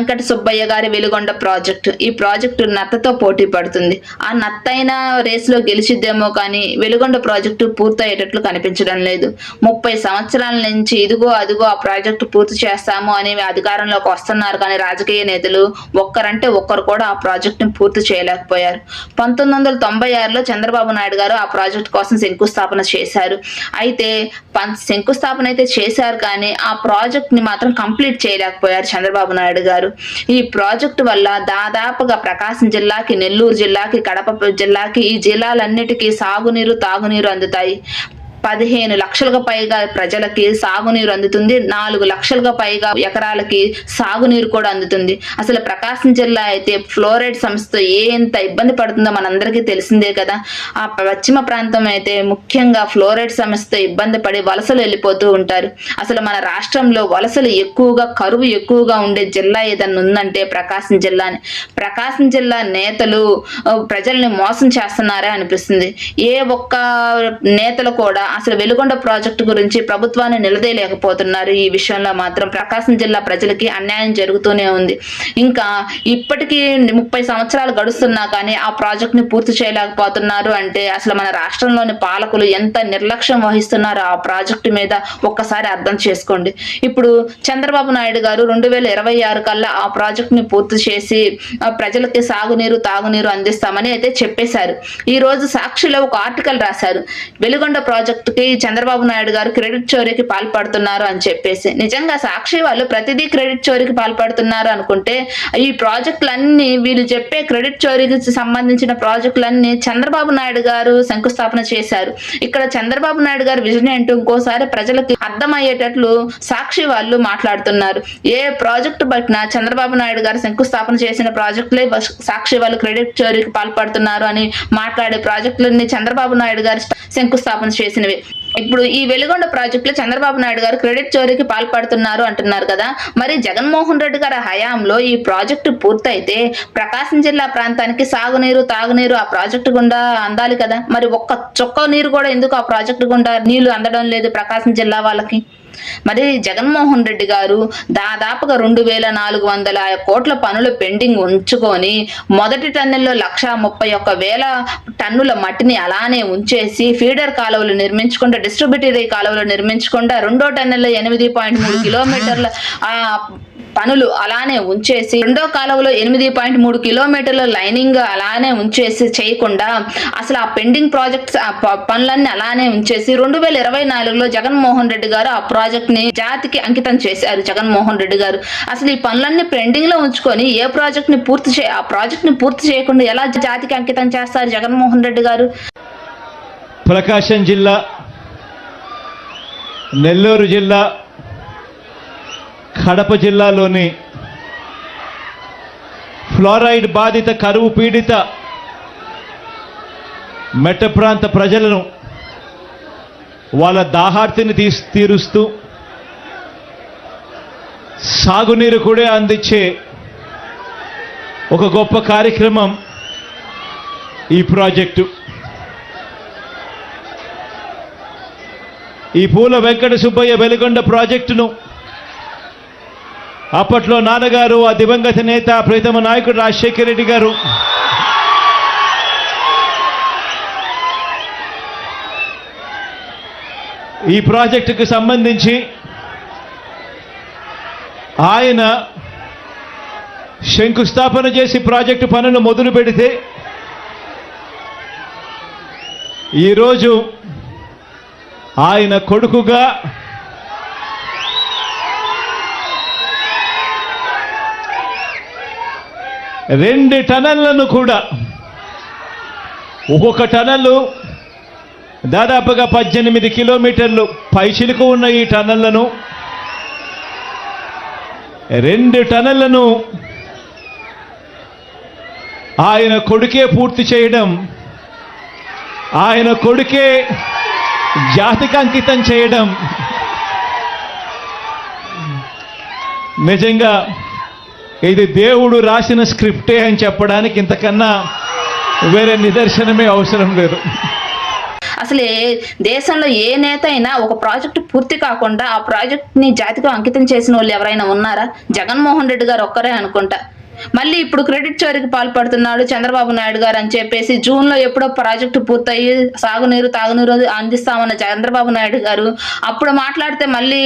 Venkata Subbaiah గారి Veligonda project. ఈ project నత్తతో పోటీ పడుతుంది. ఆ నత్తైన రేసులో గెలిచిద్దేమో కానీ వెలుగొండ ప్రాజెక్టు పూర్తయ్యేటట్లు కనిపించడం లేదు. ముప్పై సంవత్సరాల నుంచి ఇదిగో అదిగో ఆ ప్రాజెక్టు పూర్తి చేస్తాము అని అధికారంలోకి వస్తున్నారు కానీ రాజకీయ నేతలు ఒక్కరంటే ఒక్కరు కూడా ఆ ప్రాజెక్టును పూర్తి చేయలేకపోయారు. పంతొమ్మిది వందల తొంభై ఆరులో చంద్రబాబు నాయుడు గారు ఆ ప్రాజెక్టు కోసం శంకుస్థాపన చేశారు. అయితే పం- శంకుస్థాపన అయితే చేశారు కానీ ఆ ప్రాజెక్ట్ని మాత్రం కంప్లీట్ చేయలేకపోయారు చంద్రబాబు నాయుడు గారు. ఈ ప్రాజెక్టు వల్ల దాదాపుగా ప్రకాశం జిల్లాకి నెల్లూరు జిల్లాకి కడప జిల్లాకి ఈ జిల్లాలన్నిటికీ సాగునీరు తాగునీరు అందుతాయి. పదిహేను లక్షలకు పైగా ప్రజలకి సాగునీరు అందుతుంది. నాలుగు లక్షలకు పైగా ఎకరాలకి సాగునీరు కూడా అందుతుంది. అసలు ప్రకాశం జిల్లా అయితే ఫ్లోరైడ్ సంస్థ ఏ ఎంత ఇబ్బంది పడుతుందో మనందరికీ తెలిసిందే కదా. ఆ పశ్చిమ ప్రాంతం అయితే ముఖ్యంగా ఫ్లోరైడ్ సమస్యతో ఇబ్బంది పడి వలసలు వెళ్ళిపోతూ ఉంటారు. అసలు మన రాష్ట్రంలో వలసలు ఎక్కువగా కరువు ఎక్కువగా ఉండే జిల్లా ఏదన్నా ఉందంటే ప్రకాశం జిల్లాని ప్రకాశం జిల్లా నేతలు ప్రజల్ని మోసం చేస్తున్నారే అనిపిస్తుంది. ఏ ఒక్క నేతలు కూడా అసలు వెలుగొండ ప్రాజెక్టు గురించి ప్రభుత్వాన్ని నిలదీయలేకపోతున్నారు. ఈ విషయంలో మాత్రం ప్రకాశం జిల్లా ప్రజలకి అన్యాయం జరుగుతూనే ఉంది. ఇంకా ఇప్పటికీ ముప్పై సంవత్సరాలు గడుస్తున్నా కానీ ఆ ప్రాజెక్ట్ని పూర్తి చేయలేకపోతున్నారు. అంటే అసలు మన రాష్ట్రంలోని పాలకులు ఎంత నిర్లక్ష్యం వహిస్తున్నారో ఆ ప్రాజెక్టు మీద ఒక్కసారి అర్థం చేసుకోండి. ఇప్పుడు చంద్రబాబు నాయుడు గారు రెండు వేల ఇరవై ఆరు కల్లా ఆ ప్రాజెక్ట్ని పూర్తి చేసి ఆ, ప్రజలకి సాగునీరు తాగునీరు అందిస్తామని అయితే చెప్పేశారు. ఈ రోజు సాక్షిలో ఒక ఆర్టికల్ రాశారు. వెలుగొండ ప్రాజెక్టుకి చంద్రబాబు నాయుడు గారు క్రెడిట్ చోరీకి పాల్పడుతున్నారు అని చెప్పేసి. నిజంగా సాక్షి వాళ్ళు ప్రతిదీ క్రెడిట్ చోరీకి పాల్పడుతున్నారు అనుకుంటే ఈ ప్రాజెక్టులన్నీ వీళ్ళు చెప్పే క్రెడిట్ చోరీకి సంబంధించిన ప్రాజెక్టులన్నీ చంద్రబాబు నాయుడు గారు శంకుస్థాపన చేశారు. ఇక్కడ చంద్రబాబు నాయుడు గారు విజన్ ఏంటో ఇంకోసారి ప్రజలకి అర్థమయ్యేటట్లు సాక్షి వాళ్ళు మాట్లాడుతున్నారు. ఏ ప్రాజెక్టు బట్టిన చంద్రబాబు నాయుడు గారు శంకుస్థాపన చేసిన ప్రాజెక్టులే సాక్షి వాళ్ళు క్రెడిట్ చోరీకి పాల్పడుతున్నారు అని మాట్లాడే ప్రాజెక్టులన్నీ చంద్రబాబు నాయుడు గారు శంకుస్థాపన చేసినవి. ఇప్పుడు ఈ వెలుగొండ ప్రాజెక్టులో చంద్రబాబు నాయుడు గారు క్రెడిట్ చోరీకి పాల్పడుతున్నారు అంటున్నారు కదా. మరి జగన్మోహన్ రెడ్డి గారి హయాంలో ఈ ప్రాజెక్టు పూర్తయితే ప్రకాశం జిల్లా ప్రాంతానికి సాగునీరు తాగునీరు ఆ ప్రాజెక్టు గుండా అందాలి కదా. మరి ఒక్క చొక్క నీరు కూడా ఎందుకు ఆ ప్రాజెక్టు గుండా నీళ్ళు అందడం లేదు ప్రకాశం జిల్లా వాళ్ళకి? మరి జగన్మోహన్ రెడ్డి గారు దాదాపుగా రెండు వేల నాలుగు వందల కోట్ల పనులు పెండింగ్ ఉంచుకొని మొదటి టన్నుల్లో లక్ష ముప్పై ఒక్క వేల టన్నుల మట్టిని అలానే ఉంచేసి ఫీడర్ కాలువలు నిర్మించకుండా డిస్ట్రిబ్యూటరీ కాలువలు నిర్మించకుండా రెండో టన్నుల్లో ఎనిమిది పాయింట్ మూడు కిలోమీటర్ల పనులు అలానే ఉంచేసి రెండో కాలువలో ఎనిమిది పాయింట్ మూడు కిలోమీటర్ల లైనింగ్ అలానే ఉంచేసి చేయకుండా అసలు ఆ పెండింగ్ ప్రాజెక్ట్స్ ఆ ప- పనులన్నీ అలానే ఉంచేసి రెండు వేల ఇరవై నాలుగులో జగన్మోహన్ రెడ్డి గారు ఆ ప్రాజెక్ట్ని జాతికి అంకితం చేశారు జగన్మోహన్ రెడ్డి గారు. అసలు ఈ పనులన్నీ పెండింగ్లో ఉంచుకొని ఏ ప్రాజెక్ట్ని పూర్తి చే ఆ ప్రాజెక్ట్ని పూర్తి చేయకుండా ఎలా జాతికి అంకితం చేస్తారు జగన్మోహన్ రెడ్డి గారు? ప్రకాశం జిల్లా నెల్లూరు జిల్లా కడప జిల్లాలోని ఫ్లోరైడ్ బాధిత కరువు పీడిత మెట్ట ప్రాంత ప్రజలను వాళ్ళ దాహార్తిని తీ తీరుస్తూ సాగునీరు కూడా అందించే ఒక గొప్ప కార్యక్రమం ఈ ప్రాజెక్టు. ఈ పూల వెంకట సుబ్బయ్య వెలుగొండ ప్రాజెక్టును అప్పట్లో నాన్నగారు ఆ దివంగత నేత ప్రీతమ నాయకుడు రాజశేఖర రెడ్డి గారు. ఈ ప్రాజెక్టుకు సంబంధించి ఆయన శంకుస్థాపన చేసి ప్రాజెక్టు పనులు మొదలు పెడితే ఈరోజు ఆయన కొడుకుగా రెండు టనళ్ళను కూడా. ఒక్కొక్క టనల్లు దాదాపుగా పద్దెనిమిది కిలోమీటర్లు పైచిలుకు ఉన్న ఈ టనళ్ళను. రెండు టనళ్ళను ఆయన కొడుకే పూర్తి చేయడం ఆయన కొడుకే జాతికి అంకితం చేయడం. నిజంగా ఇది దేవుడు రాసిన స్క్రిప్టే అని చెప్పడానికి ఇంతకన్నా వేరే నిదర్శనమే అవసరం లేదు. అసలు దేశంలో ఏ నేత అయినా ఒక ప్రాజెక్టు పూర్తి కాకుండా ఆ ప్రాజెక్ట్ని జాతికి అంకితం చేసిన వాళ్ళు ఎవరైనా ఉన్నారా? జగన్మోహన్ రెడ్డి గారు ఒక్కరే అనుకుంటా. మళ్ళీ ఇప్పుడు క్రెడిట్ చోరీకి పాల్పడుతున్నాడు చంద్రబాబు నాయుడు గారు అని చెప్పేసి జూన్లో ఎప్పుడో ప్రాజెక్టు పూర్తయి సాగునీరు తాగునీరు అందిస్తామన్న చంద్రబాబు నాయుడు గారు అప్పుడు మాట్లాడితే మళ్ళీ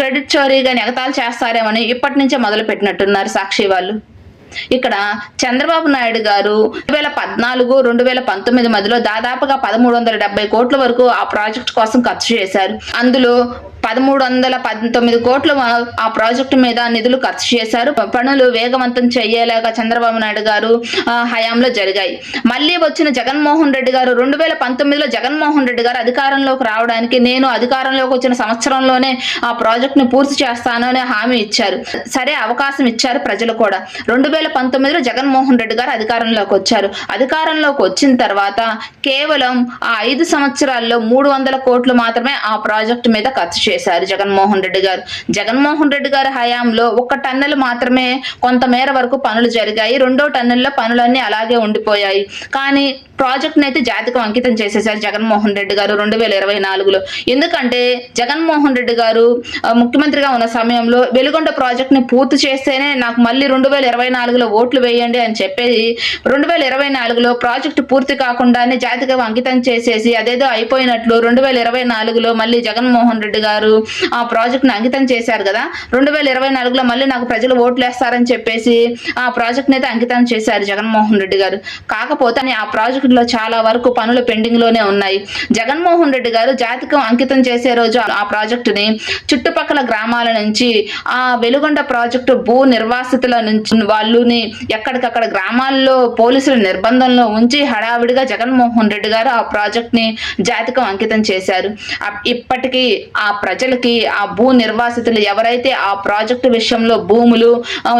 క్రెడిట్ చోరీగా ఎగతాలు చేస్తారేమని ఇప్పటి నుంచే మొదలు పెట్టినట్టున్నారు సాక్షి వాళ్ళు. ఇక్కడ చంద్రబాబు నాయుడు గారు రెండు వేల పద్నాలుగు రెండు వేల పంతొమ్మిది మధ్యలో దాదాపుగా పదమూడు వందల డెబ్బై కోట్ల వరకు ఆ ప్రాజెక్ట్ కోసం ఖర్చు చేశారు. అందులో పదమూడు వందల పంతొమ్మిది కోట్లు ఆ ప్రాజెక్టు మీద నిధులు ఖర్చు చేశారు. పనులు వేగవంతం చేయలేక చంద్రబాబు నాయుడు గారు ఆ, హయాంలో జరిగాయి. మళ్ళీ వచ్చిన జగన్మోహన్ రెడ్డి గారు రెండు వేల పంతొమ్మిదిలో జగన్మోహన్ రెడ్డి గారు అధికారంలోకి రావడానికి నేను అధికారంలోకి వచ్చిన సంవత్సరంలోనే ఆ ప్రాజెక్టును పూర్తి చేస్తాను అని హామీ ఇచ్చారు. సరే అవకాశం ఇచ్చారు ప్రజలు కూడా. రెండు వేల పంతొమ్మిదిలో జగన్మోహన్ రెడ్డి గారు అధికారంలోకి వచ్చారు. అధికారంలోకి వచ్చిన తర్వాత కేవలం ఆ ఐదు సంవత్సరాల్లో మూడు వందల కోట్లు మాత్రమే ఆ ప్రాజెక్టు మీద ఖర్చు చేశారు. జగన్మోహన్ రెడ్డి గారు. జగన్మోహన్ రెడ్డి గారి హయాంలో ఒక టన్నులు మాత్రమే కొంతమేర వరకు పనులు జరిగాయి. రెండో టన్నుల్లో పనులన్నీ అలాగే ఉండిపోయాయి. కానీ ప్రాజెక్ట్ని అయితే జాతికం అంకితం చేసేశారు జగన్మోహన్ రెడ్డి గారు రెండు వేల ఇరవై నాలుగులో. ఎందుకంటే జగన్మోహన్ రెడ్డి గారు ముఖ్యమంత్రిగా ఉన్న సమయంలో వెలుగొండ ప్రాజెక్ట్ని పూర్తి చేస్తేనే నాకు మళ్ళీ రెండు వేల ఇరవై నాలుగులో ఓట్లు వేయండి అని చెప్పేది. రెండు వేల ఇరవై నాలుగులో ప్రాజెక్టు పూర్తి కాకుండానే జాతికం అంకితం చేసేసి అదేదో అయిపోయినట్లు రెండు వేల ఇరవై నాలుగులో మళ్ళీ జగన్మోహన్ రెడ్డి గారు ఆ ప్రాజెక్ట్ని అంకితం చేశారు కదా. రెండు వేల ఇరవై నాలుగులో మళ్ళీ నాకు ప్రజలు ఓట్లు వేస్తారని చెప్పేసి ఆ ప్రాజెక్ట్ని అయితే అంకితం చేశారు జగన్మోహన్ రెడ్డి గారు. కాకపోతే ఆ ప్రాజెక్టులో చాలా వరకు పనులు పెండింగ్లోనే ఉన్నాయి. జగన్మోహన్ రెడ్డి గారు జాతికి అంకితం చేసే రోజు ఆ ప్రాజెక్టుని చుట్టుపక్కల గ్రామాల నుంచి ఆ వెలుగొండ ప్రాజెక్టు భూ నిర్వాసితుల నుంచి వాళ్ళని ఎక్కడికక్కడ గ్రామాల్లో పోలీసుల నిర్బంధంలో ఉంచి హడావిడిగా జగన్మోహన్ రెడ్డి గారు ఆ ప్రాజెక్ట్ని జాతికం అంకితం చేశారు. ఇప్పటికీ ఆ ప్రజలకి ఆ భూ నిర్వాసితులు ఎవరైతే ఆ ప్రాజెక్టు విషయంలో భూములు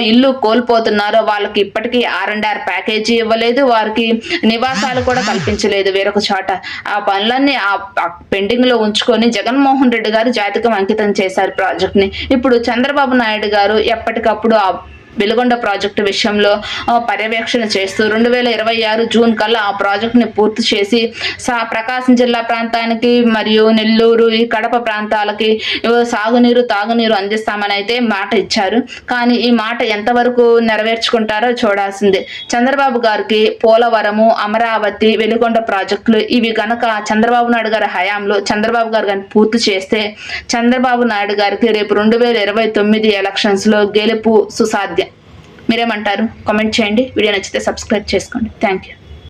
ఇల్లు కోల్పోతున్నారో వాళ్ళకి ఇప్పటికీ ఆర్ అండ్ ఆర్ ప్యాకేజీ ఇవ్వలేదు వారికి నివాసాలు కూడా కల్పించలేదు వేరొక చోట. ఆ పనులన్నీ ఆ పెండింగ్లో ఉంచుకొని జగన్మోహన్ రెడ్డి గారు జాతికం అంకితం చేశారు ప్రాజెక్ట్ని ఇప్పుడు చంద్రబాబు నాయుడు గారు ఎప్పటికప్పుడు ఆ వెలుగొండ ప్రాజెక్టు విషయంలో పర్యవేక్షణ చేస్తూ రెండు వేల ఇరవై ఆరు జూన్ కల్లా ఆ ప్రాజెక్టుని పూర్తి చేసి సా ప్రకాశం జిల్లా ప్రాంతానికి మరియు నెల్లూరు ఈ కడప ప్రాంతాలకి సాగునీరు తాగునీరు అందిస్తామని అయితే మాట ఇచ్చారు. కానీ ఈ మాట ఎంతవరకు నెరవేర్చుకుంటారో చూడాల్సిందే. చంద్రబాబు గారికి పోలవరము అమరావతి వెలుగొండ ప్రాజెక్టులు ఇవి గనక చంద్రబాబు నాయుడు గారి హయాంలో చంద్రబాబు గారు కానీ పూర్తి చేస్తే చంద్రబాబు నాయుడు గారికి రేపు రెండు వేల ఇరవై తొమ్మిది ఎలక్షన్స్లో గెలుపు సుసాధ్యం. మీరేమంటారు? కామెంట్ చేయండి. వీడియో నచ్చితే సబ్స్క్రైబ్ చేసుకోండి. Thank you